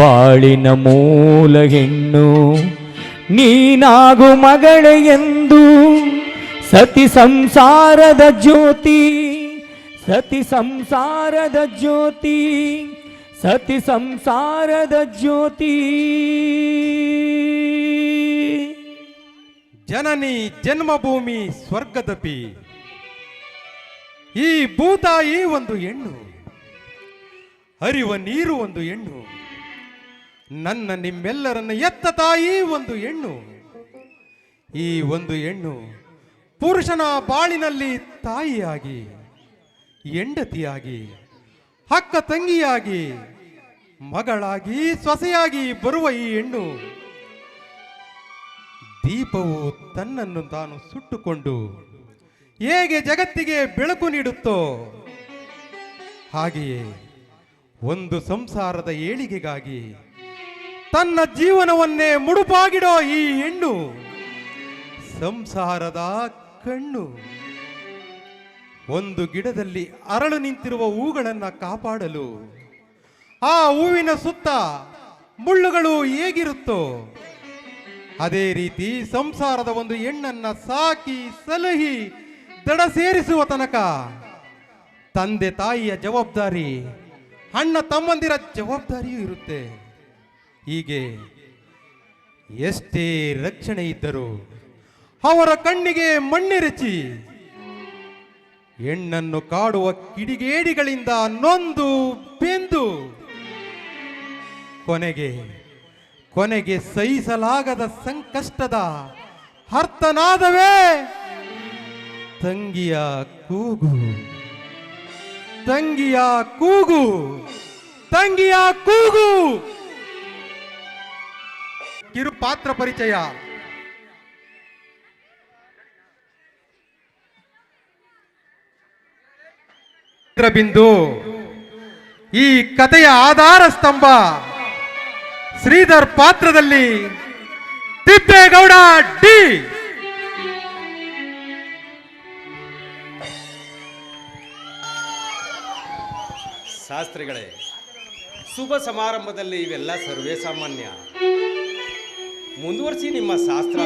ಬಾಳಿನ ಮೂಲ ಹೆಣ್ಣು, ನೀನಾಗು ಮಗಳೇ ಎಂದು ಸತಿ ಸಂಸಾರದ ಜ್ಯೋತಿ, ಸತಿ ಸಂಸಾರದ ಜ್ಯೋತಿ, ಸತಿ ಸಂಸಾರದ ಜ್ಯೋತಿ. ಜನನಿ ಜನ್ಮಭೂಮಿ ಸ್ವರ್ಗದಪಿ. ಈ ಭೂತಾಯಿ ಒಂದು ಹೆಣ್ಣು, ಹರಿವ ನೀರು ಒಂದು ಹೆಣ್ಣು. ನನ್ನ ನಿಮ್ಮೆಲ್ಲರನ್ನ ಎತ್ತ ತಾಯಿ ಒಂದು ಹೆಣ್ಣು. ಈ ಒಂದು ಹೆಣ್ಣು ಪುರುಷನ ಬಾಳಿನಲ್ಲಿ ತಾಯಿಯಾಗಿ, ಹೆಂಡತಿಯಾಗಿ, ಅಕ್ಕ ತಂಗಿಯಾಗಿ, ಮಗಳಾಗಿ, ಸೊಸೆಯಾಗಿ ಬರುವ ಈ ಹೆಣ್ಣು. ದೀಪವು ತನ್ನನ್ನು ತಾನು ಸುಟ್ಟುಕೊಂಡು ಹೇಗೆ ಜಗತ್ತಿಗೆ ಬೆಳಕು ನೀಡುತ್ತೋ ಹಾಗೆಯೇ ಒಂದು ಸಂಸಾರದ ಏಳಿಗೆಗಾಗಿ ತನ್ನ ಜೀವನವನ್ನೇ ಮುಡುಪಾಗಿಡೋ ಈ ಹೆಣ್ಣು ಸಂಸಾರದ ಕಣ್ಣು. ಒಂದು ಗಿಡದಲ್ಲಿ ಅರಳು ನಿಂತಿರುವ ಹೂಗಳನ್ನು ಕಾಪಾಡಲು ಆ ಹೂವಿನ ಸುತ್ತ ಮುಳ್ಳುಗಳು ಹೇಗಿರುತ್ತೋ, ಅದೇ ರೀತಿ ಸಂಸಾರದ ಒಂದು ಹೆಣ್ಣನ್ನ ಸಾಕಿ ಸಲಹಿ ದಡ ಸೇರಿಸುವ ತನಕ ತಂದೆ ತಾಯಿಯ ಜವಾಬ್ದಾರಿ, ಅಣ್ಣ ತಮ್ಮಂದಿರ ಜವಾಬ್ದಾರಿಯೂ ಇರುತ್ತೆ. ಹೀಗೆ ಎಷ್ಟೇ ರಕ್ಷಣೆ ಇದ್ದರೂ ಅವರ ಕಣ್ಣಿಗೆ ಮಣ್ಣೆರಚಿ ಹೆಣ್ಣನ್ನು ಕಾಡುವ ಕಿಡಿಗೇಡಿಗಳಿಂದ ನೊಂದು ಬೆಂದು ಕೊನೆಗೆ ಕೊನೆಗೆ ಸಹಿಸಲಾಗದ ಸಂಕಷ್ಟದ ಅರ್ಥನಾದವೇ ತಂಗಿಯ ಕೂಗು. ತಂಗಿಯ ಕೂಗು. ತಂಗಿಯ ಕೂಗು. ಕಿರು ಪಾತ್ರ ಪರಿಚಯ. ಬಿಂದು ಈ ಕಥೆಯ ಆಧಾರ ಸ್ತಂಭ ಶ್ರೀಧರ್ ಪಾತ್ರದಲ್ಲಿ ತಿಪ್ಪೇಗೌಡ ಡಿ. ಶಾಸ್ತ್ರಿಗಳೇ, ಶುಭ ಸಮಾರಂಭದಲ್ಲಿ ಇವೆಲ್ಲ ಸರ್ವೇ ಸಾಮಾನ್ಯ. ಮುಂದುವರಿಸಿ ನಿಮ್ಮ ಶಾಸ್ತ್ರ.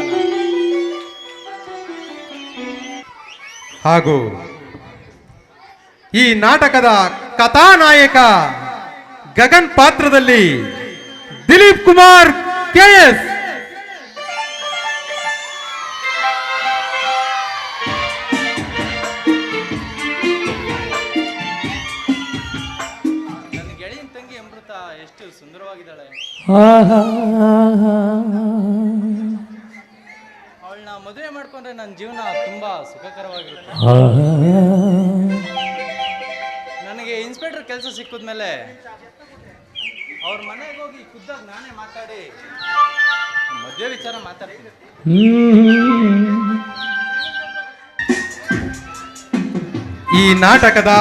ಹಾಗೂ ಈ ನಾಟಕದ ಕಥಾನಾಯಕ ಗಗನ್ ಪಾತ್ರದಲ್ಲಿ ದಿಲೀಪ್ ಕುಮಾರ್ ಕೆ ಅವಳನ್ನ ಮದುವೆ ಮಾಡ್ಕೊಂಡ್ರೆ ನನ್ನ ಜೀವನ ತುಂಬಾ ಸುಖಕರವಾಗಿರುತ್ತೆ. ನನಗೆ ಇನ್ಸ್ಪೆಕ್ಟರ್ ಕೆಲಸ ಸಿಕ್ಕಿದ್ಮೇಲೆ ಅವ್ರ ಮನೆಗೆ ಹೋಗಿ ಖುದ್ದಾಗಿ ನಾನೇ ಮಾತಾಡಿ ಮದುವೆ ವಿಚಾರ ಮಾತಾಡ್ತೀನಿ. ಈ ನಾಟಕದ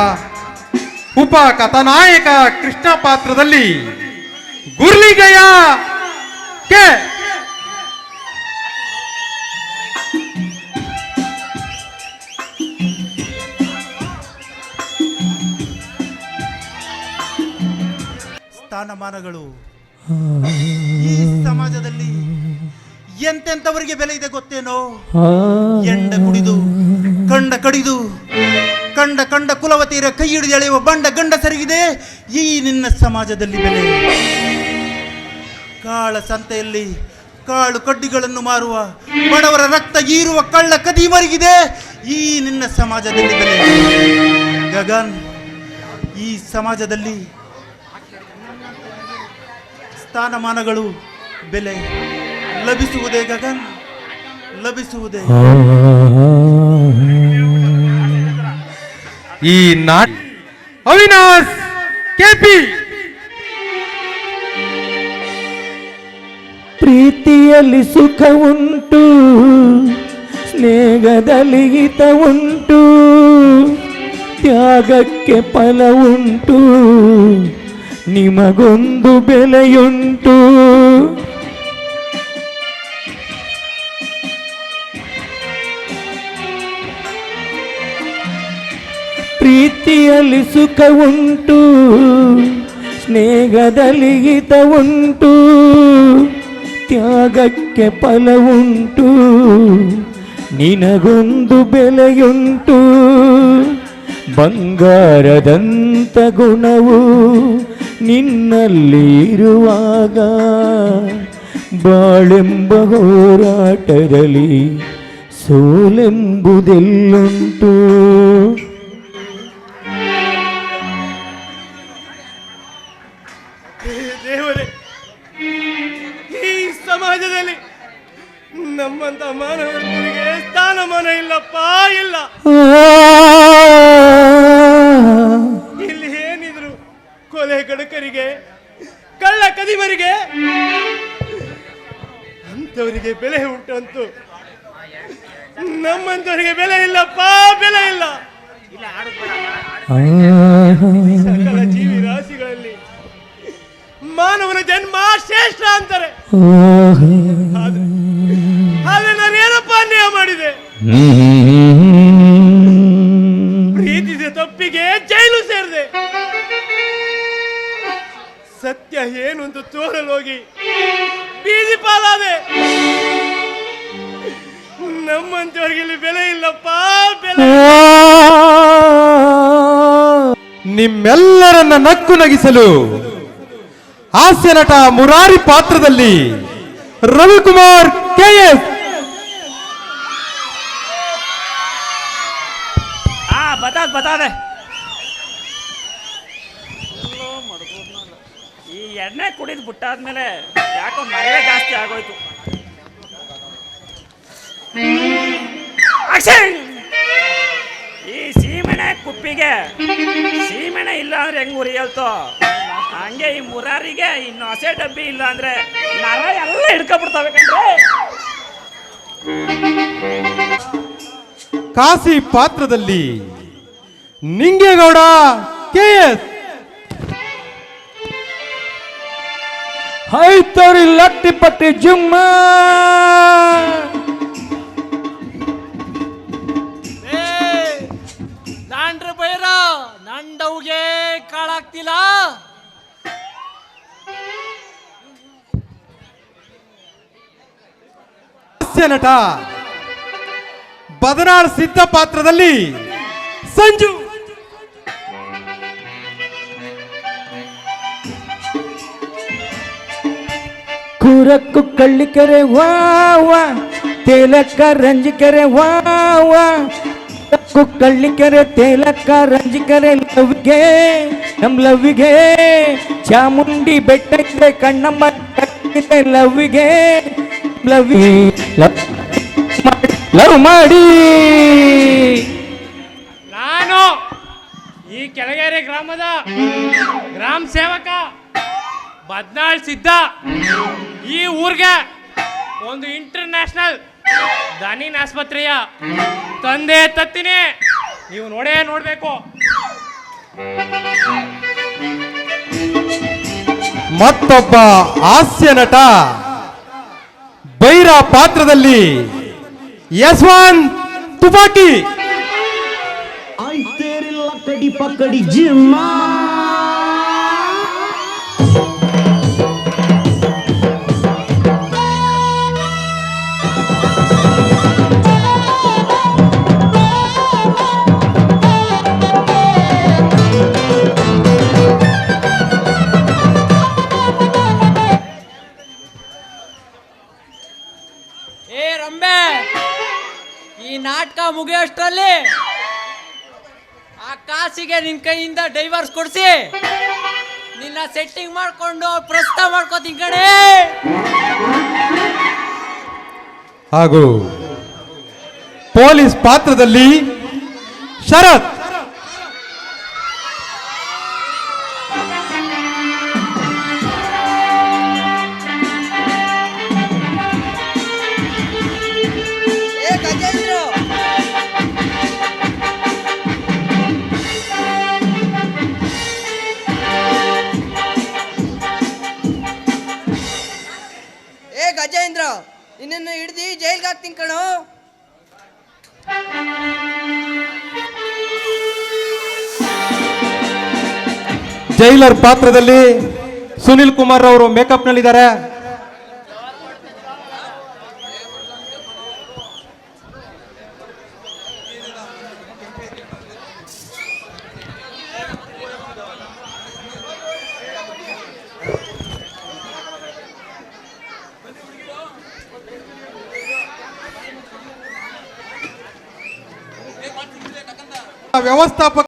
ಉಪ ಕಥಾನಾಯಕ ಕೃಷ್ಣ ಪಾತ್ರದಲ್ಲಿ ಗುರ್ಲಿಗಯ್ಯ ಕೆ. ಸ್ಥಾನಮಾನಗಳು ಈ ಸಮಾಜದಲ್ಲಿ ಎಂತೆಂಥವರಿಗೆ ಬೆಲೆ ಇದೆ ಗೊತ್ತೇನೋ? ಎಂಡ ಕುಡಿದು, ಕಂಡ ಕಡಿದು, ಕಂಡ ಕಂಡ ಕುಲವತಿಯರ ಕೈ ಹಿಡಿದು ಎಳೆಯುವ ಬಂಡ ಗಂಡ ಸರಿಗಿದೆ ಈ ನಿನ್ನ ಸಮಾಜದಲ್ಲಿ ಬೆಲೆ. ಕಾಳ ಸಂತೆಯಲ್ಲಿ ಕಾಳು ಕಡ್ಡಿಗಳನ್ನು ಮಾರುವ, ಬಡವರ ರಕ್ತ ಹೀರುವ ಕಳ್ಳ ಕದೀಮರಿಗಿದೆ ಈ ನಿನ್ನ ಸಮಾಜದಲ್ಲಿ ಬೆಲೆ ಗಗನ್, ಈ ಸಮಾಜದಲ್ಲಿ ಸ್ಥಾನಮಾನಗಳು ಬೆಲೆ ಲಭಿಸುವುದೇ ಗಗನ್? ಲಭಿಸುವುದೇ? ಈ ನಾಟ್ ಅವಿನಾಶ್ ಕೆಪಿ ಪ್ರೀತಿಯಲ್ಲಿ ಸುಖ ಉಂಟು, ಸ್ನೇಹದಲ್ಲಿ ಹಿತ ಉಂಟು, ತ್ಯಾಗಕ್ಕೆ ಫಲ ಉಂಟು, ನಿಮಗೊಂದು ಬೆಲೆಯುಂಟು. ಪ್ರೀತಿಯಲ್ಲಿ ಸುಖ ಉಂಟು, ಸ್ನೇಹದಲ್ಲಿ ಹಿತ ಉಂಟು. ತ್ಯಾಗಕ್ಕೆ ಫಲವುಂಟು. ನಿನಗೊಂದು ಬೆಲೆಯುಂಟು. ಬಂಗಾರದಂತ ಗುಣವು ನಿನ್ನಲ್ಲಿ ಇರುವಾಗ ಬಾಳೆಂಬ ಹೋರಾಟದಲ್ಲಿ ಸೋಲೆಂಬುದೆಲ್ಲುಂಟು. ಸಮಾಜದಲ್ಲಿ ನಮ್ಮಂತ ಮಾನವರಿಗೆ ಸ್ಥಾನಮಾನ ಇಲ್ಲಪ್ಪ ಇಲ್ಲ. ಇಲ್ಲಿ ಏನಿದ್ರು ಕೊಲೆ ಗಡಕರಿಗೆ ಕಳ್ಳ ಕದಿಮರಿಗೆ ಅಂಥವರಿಗೆ ಬೆಲೆ ಉಂಟಂತು. ನಮ್ಮಂತವರಿಗೆ ಬೆಲೆ ಇಲ್ಲಪ್ಪ ಬೆಲೆ ಇಲ್ಲ. ಮಾನವನ ಜನ್ಮ ಶ್ರೇಷ್ಠ ಅಂತಾರೆ. ಆದ್ರೆ ನಾನು ಏನಪ್ಪ ಅನ್ಯಾಯ ಮಾಡಿದೆ? ಪ್ರೀತಿಸಿದ ತಪ್ಪಿಗೆ ಜೈಲು ಸೇರಿದೆ. ಸತ್ಯ ಏನು ಅಂತ ತೋರಲು ಹೋಗಿ ಬೀದಿ ಪಾಲಾದೆ. ನಮ್ಮಂತವ್ರಿಗೆ ಇಲ್ಲಿ ಬೆಲೆ ಇಲ್ಲಪ್ಪ ಬೆಲೆ ನಿಮ್ಮೆಲ್ಲರನ್ನ ನಕ್ಕು ನಗಿಸಲು ಹಾಸ್ಯ ನಟ ಮುರಾರಿ ಪಾತ್ರದಲ್ಲಿ ರವಿಕುಮಾರ್ ಕೆಎಸ್ ಹಾ ಬತಾದ್ ಈ ಎಣ್ಣೆ ಕುಡಿದು ಬಿಟ್ಟಾದ್ಮೇಲೆ ಯಾಕೋ ಮರವೇ ಜಾಸ್ತಿ ಆಗೋಯ್ತು! ಈ ಸೀಮೆಣೆ ಕುಪ್ಪಿಗೆ, ಸೀಮೆಣೆ ಇಲ್ಲ ಅಂದ್ರೆ ಹೆಂಗ್ ಉರಿಯಲ್ತೋ? ಹಂಗೆ ಈ ಮುರಾರಿಗೆ ಇನ್ನು ಹಸೆ ಡಬ್ಬಿ ಇಲ್ಲ ಅಂದ್ರೆ ನರ ಎಲ್ಲ ಹಿಡ್ಕೊಬಿಡ್ತವೆ ಕಾಸಿ ಪಾತ್ರದಲ್ಲಿ ನಿಂಗೇಗೌಡ ಕೆಎಸ್ ಐತರಿ ಲಟ್ಟಿ ಪಟ್ಟಿ ಜುಮ್ಮ ನಾಂಡ್ರ ಬೈರ ನಂಡವ್ಗೆ ಕಾಳಾಗ್ತಿಲ್ಲ. ಹಾಸ್ಯ ನಟ ಬದನಾಳ್ ಸಿದ್ಧ ಪಾತ್ರದಲ್ಲಿ ಸಂಜು. ಕುರಕ್ಕು ಕಳ್ಳಿಕೆರೆ ವಾವ, ತೇಲಕ್ಕ ರಂಜಿಕೆರೆ ವಾವ. ಕುರಕ್ಕು ಕಳ್ಳಿಕೆರೆ ತೇಲಕ್ಕ ರಂಜಿಕೆರೆ ಲವ್ಗೆ, ನಮ್ ಲವ್ಗೆ. ಚಾಮುಂಡಿ ಬೆಟ್ಟಕ್ಕೆ ಕಣ್ಣಮ್ಮ ಲವ್ವಿಗೆ ಲವ್. ಲವ್ ಮಾಡಿ. ನಾನು ಈ ಕೆಳಗೇರಿ ಗ್ರಾಮದ ಗ್ರಾಮ ಸೇವಕ ಬದ್ನಾಳ್ ಸಿದ್ಧ ಈ ಊರ್ಗೆ ಒಂದು ಇಂಟರ್ನ್ಯಾಷನಲ್ ದನಿನ್ ಆಸ್ಪತ್ರೆಯ ತಂದೆ ತತ್ತಿನಿ. ನೀವು ನೋಡೇ ನೋಡ್ಬೇಕು. ಮತ್ತೊಬ್ಬ ಹಾಸ್ಯ ನಟ. ಬೈರ ಪಾತ್ರದಲ್ಲಿ ಯಸ್ವಾನ್ ತುಪಾಕಿ. ಆಯ್ತೇರಿಲ್ಲ ಕಡಿ ಪಕ್ಕಡಿ ಜಿಮ್ಮ ಈ ನಾಟಕ ಮುಗಿಯೋಷ್ಟರಲ್ಲಿ ಆ ಕಾಸಿಗೆ ನಿನ್ ಕೈಯಿಂದ ಡೈವರ್ಸ್ ಕೊಡಿಸಿ. ನಿನ್ನ ಸೆಟ್ಟಿಂಗ್ ಮಾಡ್ಕೊಂಡು ಪ್ರಸ್ತಾವ ಮಾಡ್ಕೋತೀನಿ ಕಣೆ. ಹಾಗೂ ಪೊಲೀಸ್ ಪಾತ್ರದಲ್ಲಿ ಶರತ್. ಗಜೇಂದ್ರ ನಿನ್ನನ್ನು ಹಿಡ್ದು ಜೈಲ್ಗೆ ಹಾಕ್ತೀನಿ ಕಣೋ. ಜೈಲರ್ ಪಾತ್ರದಲ್ಲಿ ಸುನಿಲ್ ಕುಮಾರ್ ಅವರು ಮೇಕಪ್ ವ್ಯವಸ್ಥಾಪಕ